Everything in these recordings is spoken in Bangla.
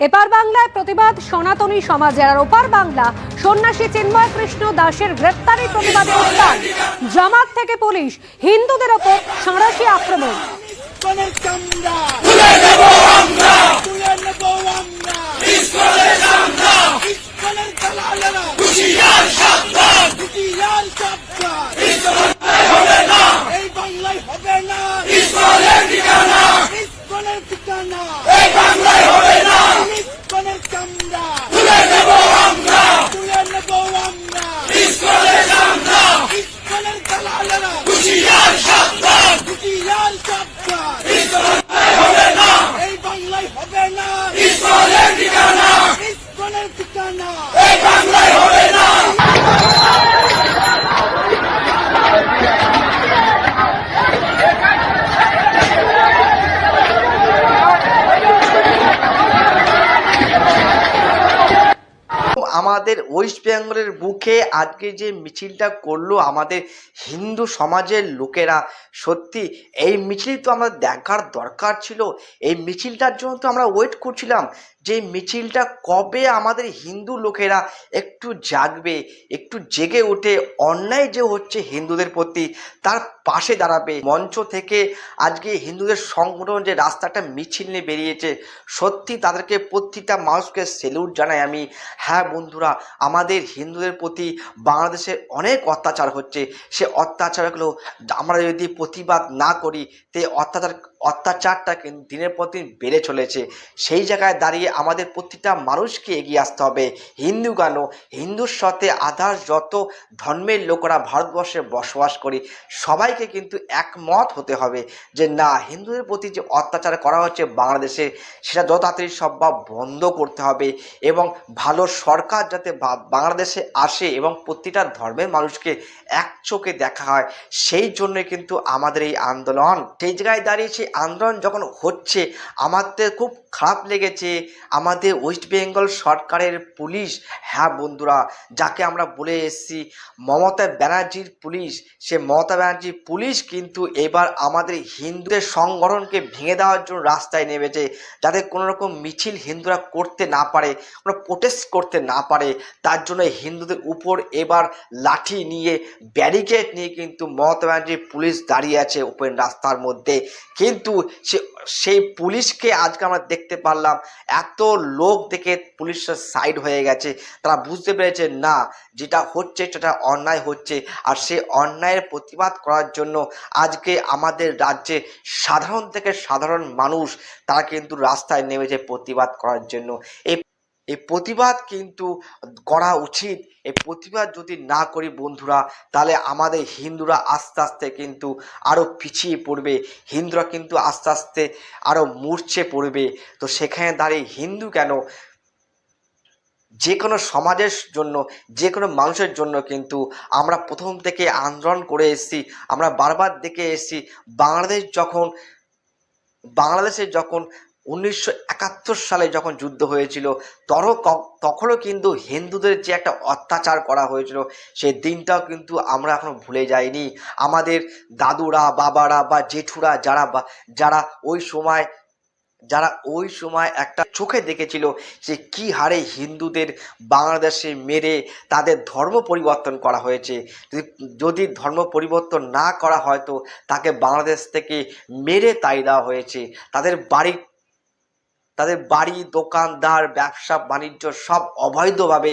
এপার বাংলায় প্রতিবাদ সনাতনী সমাজের আর ওপার বাংলা সন্ন্যাসী চিন্ময় কৃষ্ণ দাসের গ্রেপ্তারি প্রতিবাদে উত্তাল জামাত থেকে পুলিশ হিন্দুদের ওপর সাঁড়াশি আক্রমণ। আমরা। God. আমাদের ওয়েস্ট বেঙ্গলের বুকে আজকে যে মিছিলটা করল আমাদের হিন্দু সমাজের লোকেরা, সত্যি এই মিছিল তো আমাদের দেখার দরকার ছিল। এই মিছিলটার জন্য তো আমরা ওয়েট করছিলাম। যে মিছিলটা কবে আমাদের হিন্দু লোকেরা একটু জাগবে, একটু জেগে উঠে অন্যায় যে হচ্ছে হিন্দুদের প্রতি তার পাশে দাঁড়াবে। মঞ্চ থেকে আজকে হিন্দুদের সংগঠন যে রাস্তাটা মিছিল নিয়ে বেরিয়েছে, সত্যি তাদেরকে প্রতিটা মানুষকে সেলুট জানাই আমি। হ্যাঁ বন্ধুরা, আমাদের হিন্দুদের প্রতি বাংলাদেশে অনেক অত্যাচার হচ্ছে। সে অত্যাচারগুলো আমরা যদি প্রতিবাদ না করি, তে অত্যাচার অত্যাচারটা দিনের পর দিন বেড়ে চলেছে। সেই জায়গায় দাঁড়িয়ে আমাদের প্রতিটা মানুষকে এগিয়ে আসতে হবে। হিন্দু কেন হিন্দুর সাথে আদার্স যত ধর্মের লোকেরা ভারতবর্ষে বসবাস করি, সবাইকে কিন্তু একমত হতে হবে যে, না, হিন্দুদের প্রতি যে অত্যাচার করা হচ্ছে বাংলাদেশে, সেটা যত তাড়াতাড়ি সম্ভব বন্ধ করতে হবে এবং ভালো সরকার যাতে বাংলাদেশে আসে এবং প্রতিটা ধর্মের মানুষকে এক চোখে দেখা হয়, সেই জন্য কিন্তু আমাদের এই আন্দোলন। সেই জায়গায় দাঁড়িয়ে সেই আন্দোলন যখন হচ্ছে আমাদের খুব খারাপ লেগেছে। আমাদের ওয়েস্ট বেঙ্গল সরকারের পুলিশ হ্যাঁ বন্ধুরা, যাকে আমরা বলে এসেছি, মমতা ব্যানার্জির পুলিশ। সে মমতা ব্যানার্জির পুলিশ কিন্তু এবার আমাদের হিন্দুদের সংগঠনকে ভেঙে দেওয়ার জন্য রাস্তায় নেমেছে, যাতে কোনো রকম মিছিল হিন্দুরা করতে না পারে, কোনো প্রোটেস্ট করতে না পারে। তার জন্য হিন্দুদের উপর এবার লাঠি নিয়ে ব্যারিকেড নিয়ে কিন্তু মমতা ব্যানার্জির পুলিশ দাঁড়িয়ে আছে ওপেন রাস্তার মধ্যে। কিন্তু সে, সেই পুলিশকে আজকে আমরা দেখতে পারলাম। এত লোক দেখে পুলিশের সাইড হয়ে গেছে। তারা বুঝতে পেরেছে, না, যেটা হচ্ছে সেটা অন্যায় হচ্ছে। আর সেই অন্যায়ের প্রতিবাদ করার জন্য আজকে আমাদের রাজ্যে সাধারণ থেকে সাধারণ মানুষ তারা কিন্তু রাস্তায় নেমেছে প্রতিবাদ করার জন্য। এই এই প্রতিবাদ কিন্তু করা উচিত। এই প্রতিবাদ যদি না করি বন্ধুরা, তাহলে আমাদের হিন্দুরা আস্তে আস্তে কিন্তু আরও পিছিয়ে পড়বে। হিন্দুরা কিন্তু আস্তে আস্তে আরও মূর্ছে পড়বে। তো সেখানে দাঁড়িয়ে হিন্দু কেন? যে কোনো সমাজের জন্য যে কোনো মানুষের জন্য কিন্তু আমরা প্রথম থেকে আন্দোলন করে এসেছি, আমরা বারবার দেখে এসেছি, বাংলাদেশ যখন, বাংলাদেশে যখন উনিশশো একাত্তর সালে যখন যুদ্ধ হয়েছিল, তর তখনও কিন্তু হিন্দুদের যে একটা অত্যাচার করা হয়েছিল সেই দিনটাও কিন্তু আমরা এখনও ভুলে যাইনি। আমাদের দাদুরা, বাবারা বা জেঠুরা যারা বা, যারা ওই সময়, যারা ওই সময় একটা চোখে দেখেছিল যে কি হারে হিন্দুদের বাংলাদেশে মেরে তাদের ধর্ম পরিবর্তন করা হয়েছে। যদি ধর্ম পরিবর্তন না করা হয়তো তাকে বাংলাদেশ থেকে মেরে তাই দেওয়া হয়েছে। তাদের বাড়ি তাদের বাড়ি, দোকানদার, ব্যবসা, বাণিজ্য সব অবৈধভাবে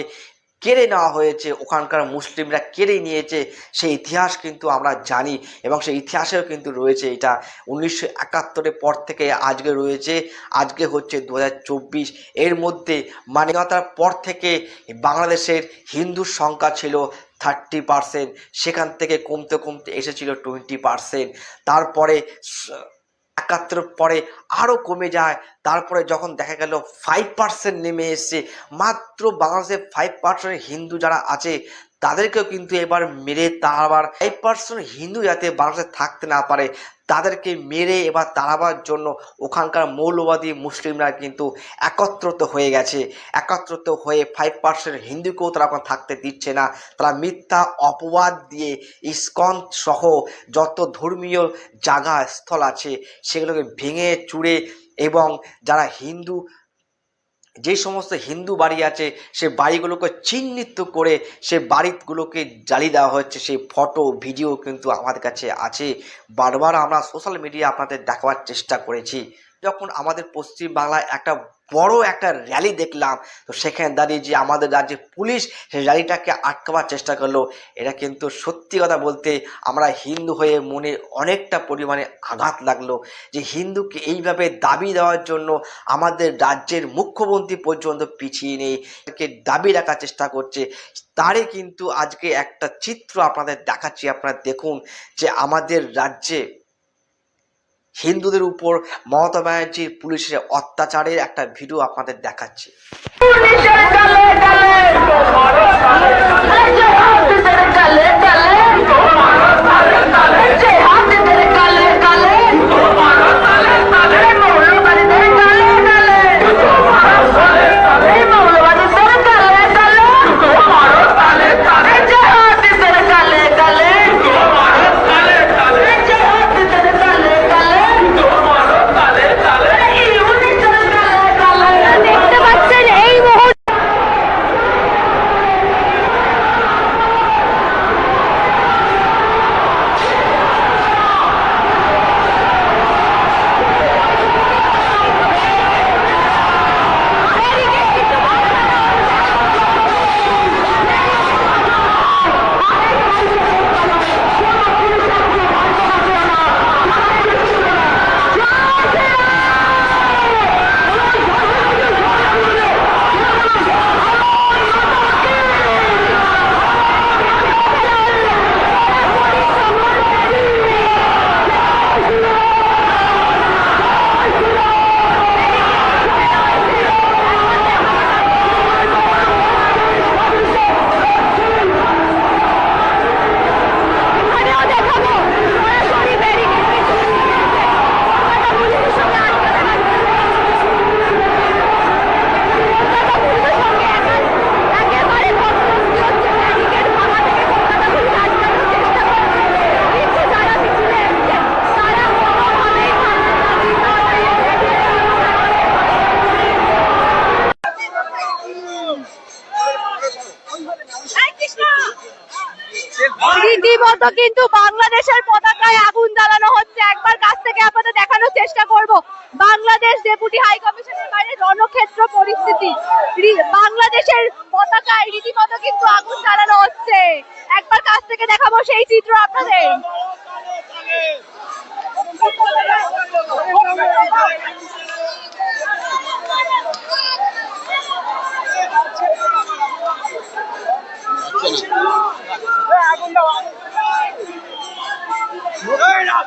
কেড়ে নেওয়া হয়েছে। ওখানকার মুসলিমরা কেড়ে নিয়েছে। সেই ইতিহাস কিন্তু আমরা জানি এবং সেই ইতিহাসেও কিন্তু রয়েছে এটা। উনিশশো একাত্তরের পর থেকে আজকে রয়েছে। আজকে হচ্ছে দু হাজার চব্বিশ। এর মধ্যে মানবতার পর থেকে বাংলাদেশের হিন্দুর সংখ্যা ছিল থার্টি পার্সেন্ট। সেখান থেকে কমতে কমতে এসেছিল টোয়েন্টি পার্সেন্ট। তারপরে একাত্তর পরে আরও কমে যায়। তারপরে যখন দেখা গেল ফাইভ পার্সেন্ট নেমে এসছে, মাত্র বাংলাদেশে ফাইভ পার্সেন্ট হিন্দু যারা আছে তাদেরকেও কিন্তু এবার মেরে তাড়াবার ফাইভ পার্সেন্ট হিন্দু যাতে বাংলাদেশে থাকতে না পারে, তাদেরকে মেরে এবার তাড়াবার জন্য ওখানকার মৌলবাদী মুসলিমরা কিন্তু একত্রিত হয়ে গেছে। একত্রিত হয়ে ফাইভ পার্সেন্ট হিন্দুকেও তারা এখন থাকতে দিচ্ছে না। তারা মিথ্যা অপবাদ দিয়ে ইস্কন সহ যত ধর্মীয় জায়গা স্থল আছে, সেগুলোকে ভেঙে চুড়ে এবং যারা হিন্দু যে সমস্ত হিন্দু বাড়ি আছে, সে বাড়িগুলোকে চিহ্নিত করে সে বাড়িগুলোকে জ্বালিয়ে দেওয়া হচ্ছে সেই ফটো, ভিডিও কিন্তু আমাদের কাছে আছে। বারবার আমরা সোশ্যাল মিডিয়া আপনাদের দেখাবার চেষ্টা করেছি। যখন আমাদের পশ্চিমবাংলায় একটা বড় একটা র্যালি দেখলাম। তো সেখানে দাঁড়িয়ে যে আমাদের রাজ্যে পুলিশ সেই র্যালিটাকে আটকাবার চেষ্টা করল, এটা কিন্তু সত্যি কথা বলতে আমরা হিন্দু হয়ে মনে অনেকটা পরিমাণে আঘাত লাগল। যে হিন্দুকে এইভাবে দাবি দেওয়ার জন্য আমাদের রাজ্যের মুখ্যমন্ত্রী পর্যন্ত পিছিয়ে নেই দাবি রাখার চেষ্টা করছে। তারই কিন্তু আজকে একটা চিত্র আপনাদের দেখাচ্ছি, আপনারা দেখুন যে আমাদের রাজ্যে হিন্দুদের উপর মমতা ব্যানার্জির পুলিশের অত্যাচারের একটা ভিডিও আপনাদের দেখাচ্ছি পুলিশের গালে গালে যে হাত তেরে গালে গালে যে হাত তেরে গালে গালে এই মৌলবাদীদের গালে গালে এই মৌলবাদীদের গালে গালে যে হাত তেরে গালে গালে যে হাত তেরে গালে গালে এই উনিশের গালে গালে দেখতে পাচ্ছেন এই মুহূর্তে ওখানেও দেখাবো সরাসরি ব্যারিকেড পেছনে দিয়েছে কলকাতা পুলিশের সঙ্গে আটকে দেওয়ার কলকাতা পুলিশের সঙ্গে একা- একেবারে ধস্তাধস্তি হচ্ছে ব্যারিকেড ভাঙা থেকে কলকাতা পুলিশ আটকানোর চেষ্টা করছে কিন্তু যারা মিছিলে এসছে তারা কোনোভাবেই থামতে পারছে না। রীতিমতো কিন্তু বাংলাদেশের পতাকায় আগুন জ্বালানো হচ্ছে। একবার কাছ থেকে আপনাদের দেখানোর চেষ্টা করব। বাংলাদেশ ডেপুটি হাই কমিশনের বাইরে রণক্ষেত্র পরিস্থিতি। বাংলাদেশের পতাকায় রীতিমতো কিন্তু আগুন জ্বালানো হচ্ছে। একবার কাছ থেকে দেখাবো সেই চিত্র আপনাদের।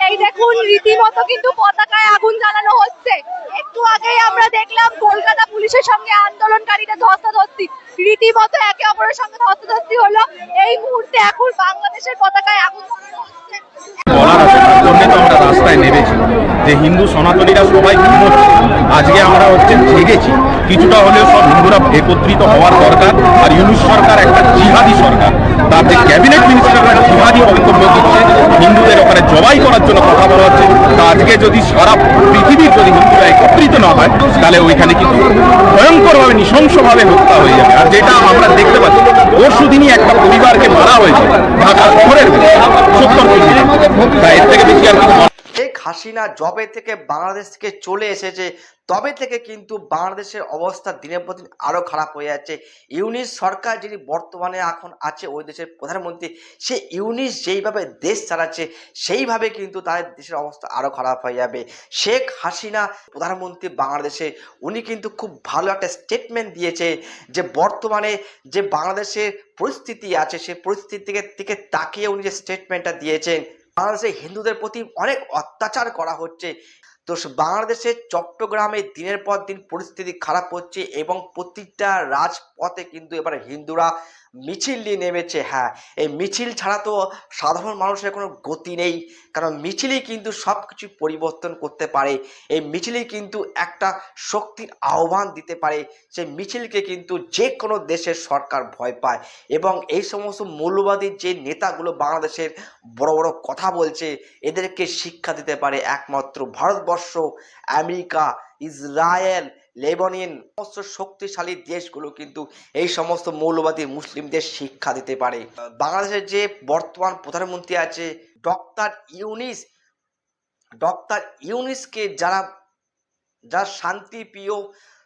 এই দেখুন, রীতিমতো কিন্তু পতাকায় আগুন জ্বালানো হচ্ছে। একটু আগেই আমরা দেখলাম কলকাতা পুলিশের সঙ্গে আন্দোলনকারীরা ধস্তাধস্তি। রীতিমতো একে অপরের সঙ্গে ধস্তাধস্তি হলো। এই মুহূর্তে এখন বাংলাদেশের পতাকায় আগুন জ্বালানো হচ্ছে। রাস্তায় নেমেছি। যে হিন্দু সনাতনীরা সবাই ঘুমোচ্ছে আজকে আমরা হচ্ছে জেগেছি। কিছুটা হলেও সব হিন্দুরা একত্রিত হওয়ার দরকার। আর ইউনুস সরকার একটা জিহাদি সরকার। তার যে ক্যাবিনেট মিনিস্টাররা জিহাদি বক্তব্য দিচ্ছে, হিন্দুদের ওখানে জবাই করার জন্য কথা বলা হচ্ছে। তা আজকে যদি সারা পৃথিবীর যদি হিন্দুরা একত্রিত না হয়, তাহলে ওইখানে কিন্তু ভয়ঙ্করভাবে, নৃশংসভাবে হত্যা হয়ে যাবে। আর যেটা আমরা দেখতে পাচ্ছি পরশু দিনই একটা পরিবারকে মারা হয়েছে ঢাকা শহরের সত্তর হাসিনা জবে থেকে বাংলাদেশ থেকে চলে এসেছে, তবে থেকে কিন্তু বাংলাদেশের অবস্থা দিনের পর দিন আরও খারাপ হয়ে যাচ্ছে। ইউনিস সরকার যিনি বর্তমানে এখন আছে ওই দেশের প্রধানমন্ত্রী, সে ইউনিস যেইভাবে দেশ চালাচ্ছে, সেইভাবে কিন্তু তাদের দেশের অবস্থা আরও খারাপ হয়ে যাবে। শেখ হাসিনা প্রধানমন্ত্রী বাংলাদেশে, উনি কিন্তু খুব ভালো একটা স্টেটমেন্ট দিয়েছে যে বর্তমানে যে বাংলাদেশের পরিস্থিতি আছে সেই পরিস্থিতি থেকে তাকিয়ে উনি যে স্টেটমেন্টটা দিয়েছেন বাংলাদেশে হিন্দুদের প্রতি অনেক অত্যাচার করা হচ্ছে। তো বাংলাদেশে চট্টগ্রামে দিনের পর দিন পরিস্থিতি খারাপ হচ্ছে এবং প্রতিটা রাজপথে কিন্তু এবার হিন্দুরা মিছিল নিয়ে নেমেছে হ্যাঁ। এই মিছিল ছাড়া তো সাধারণ মানুষের কোনো গতি নেই, কারণ মিছিলই কিন্তু সব কিছু পরিবর্তন করতে পারে। এই মিছিলই কিন্তু একটা শক্তির আহ্বান দিতে পারে সেই মিছিলকে কিন্তু যে কোনো দেশের সরকার ভয় পায়। এবং এই সমস্ত মৌলবাদী যে নেতাগুলো বাংলাদেশের বড় বড় কথা বলছে, এদেরকে শিক্ষা দিতে পারে একমাত্র ভারতবর্ষ, আমেরিকা, ইসরায়েল লেবনিয়ান সমস্ত শক্তিশালী দেশগুলো কিন্তু এই সমস্ত মৌলবাদী মুসলিমদের শিক্ষা দিতে পারে। বাংলাদেশের যে বর্তমান প্রধানমন্ত্রী আছে, ডক্টর ইউনিস, ডক্টর ইউনিসকে যারা যারা শান্তিপ্রিয়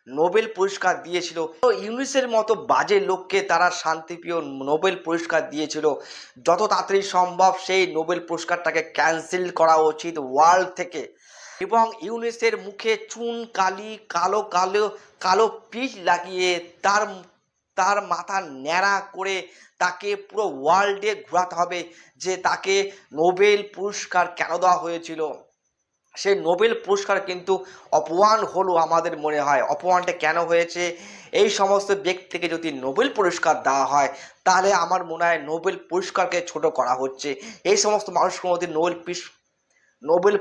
নোবেল পুরস্কার দিয়েছিল ইউনিসের মতো বাজে লোককে তারা শান্তিপ্রিয় নোবেল পুরস্কার দিয়েছিল। যত তাড়াতাড়ি সম্ভব সেই নোবেল পুরস্কারটাকে ক্যান্সেল করা উচিত ওয়ার্ল্ড থেকে। এবং ইউনিসের মুখে চুন, কালি, কালো কালো কালো পিচ লাগিয়ে তার তার মাথা ন্যাড়া করে তাকে পুরো ওয়ার্ল্ডে ঘোরাতে হবে যে তাকে নোবেল পুরস্কার কেন দেওয়া হয়েছিল। সেই নোবেল পুরস্কার কিন্তু অপমান হলো আমাদের মনে হয়। অপমানটা কেন হয়েছে? এই সমস্ত ব্যক্তিকে যদি নোবেল পুরস্কার দেওয়া হয়, তাহলে আমার মনে হয় নোবেল পুরস্কারকে ছোট করা হচ্ছে। এই সমস্ত মানুষের মধ্যে নোবেল পিস, নোবেল